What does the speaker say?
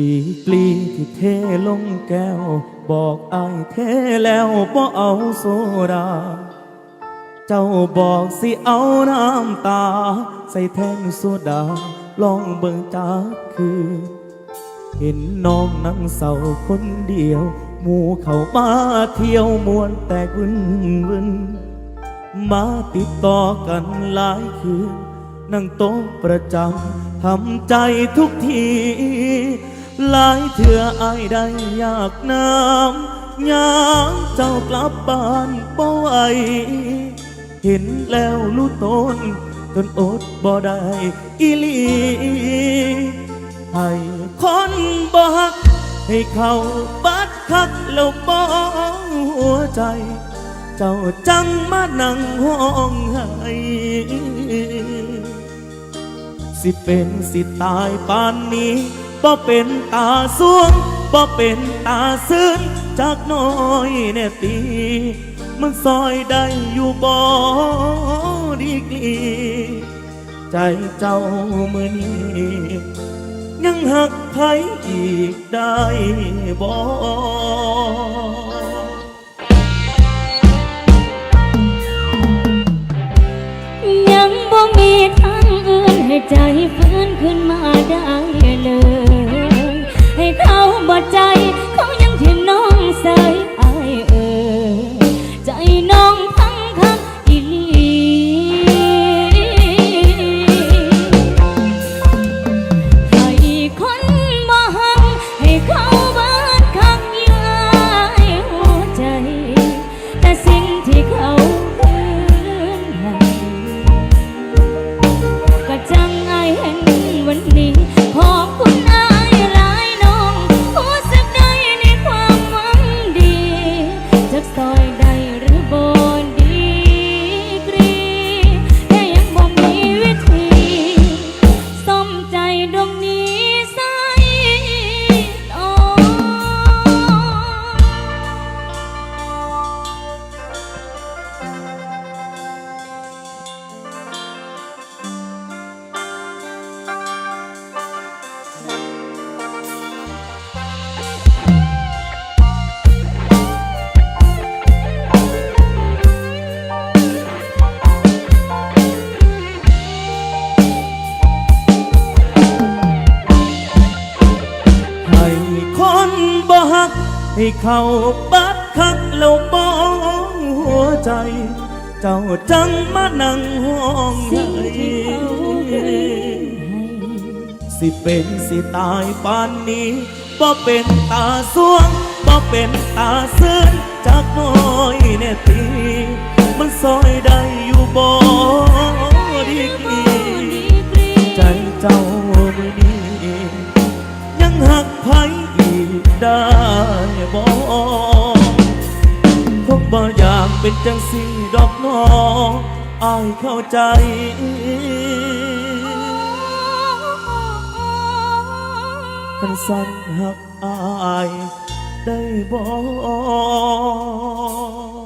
ดีกลีที่เทลงแก้ว บอกอายเทแล้วบ่เอาโซดา เจ้าบอกสิเอาน้ำตา ใส่แทนโซดา ลองเบิ่งจากคือ เห็นน้องนั่งเศร้าคนเดียว หมู่เขามาเที่ยวมวนแตกวุ่นวุ่นมาติดต่อกันหลายคืนนั่งโต๊ะประจำทำใจทุกที หลายเถื่ออายได้อยากน้ำยามเจ้ากลับบ้านบ่ไหวเห็นแล้วรู้ตนจนอดบ่ได้อีหลีให้คนบ่ฮัก ให้เขาบัดคักแล้วบ่หัวใจ เจ้าจังมานั่งห้องให้สิเป็นสิตายปานนี้ บ่เป็นตาสวงบ่เป็นตาซื่นจากน้อยแน่ตี มันซอยได้อยู่บ่ดีกลีใจเจ้ามือนี้ยังหักใครอีกได้บ่ยังบ่มีทางอื่นให้ใจ ให้เขาบัดคักแล้วบ่หัวใจ เจ้าจังมานั่งห้องสิ่งที่เขาคืนให้สิเป็นสิตายปานนี้บ่เป็นตาสวงบ่เป็นตาซื่นจากน้อยแน่ตี มันซอยได้อยู่บ่ดีกีใจเจ้ามือนี้ยังหักไผอีก ได้บ่คงบ่อยากเป็นจังสีดอกน้องอายเข้าใจกันสั่นหักอายได้บอก